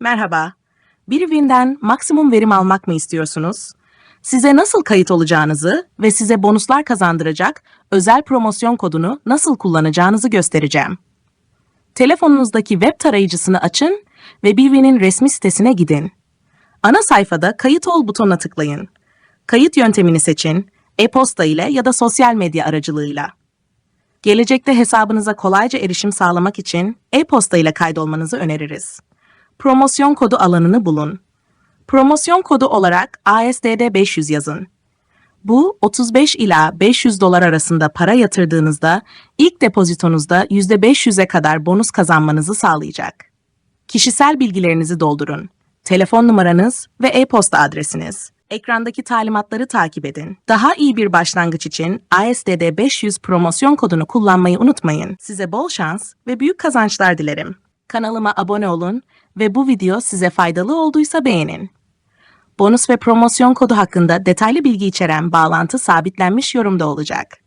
Merhaba. Birivinden maksimum verim almak mı istiyorsunuz? Size nasıl kayıt olacağınızı ve size bonuslar kazandıracak özel promosyon kodunu nasıl kullanacağınızı göstereceğim. Telefonunuzdaki web tarayıcısını açın ve Birivi'nin resmi sitesine gidin. Ana sayfada kayıt ol butonuna tıklayın. Kayıt yöntemini seçin, e-posta ile ya da sosyal medya aracılığıyla. Gelecekte hesabınıza kolayca erişim sağlamak için e-posta ile kaydolmanızı öneririz. Promosyon kodu alanını bulun. Promosyon kodu olarak ASDD 500 yazın. Bu 35 ila 500 dolar arasında para yatırdığınızda ilk depozitonuzda %500'e kadar bonus kazanmanızı sağlayacak. Kişisel bilgilerinizi doldurun. Telefon numaranız ve e-posta adresiniz. Ekrandaki talimatları takip edin. Daha iyi bir başlangıç için ASDD 500 promosyon kodunu kullanmayı unutmayın. Size bol şans ve büyük kazançlar dilerim. Kanalıma abone olun ve bu video size faydalı olduysa beğenin. Bonus ve promosyon kodu hakkında detaylı bilgi içeren bağlantı sabitlenmiş yorumda olacak.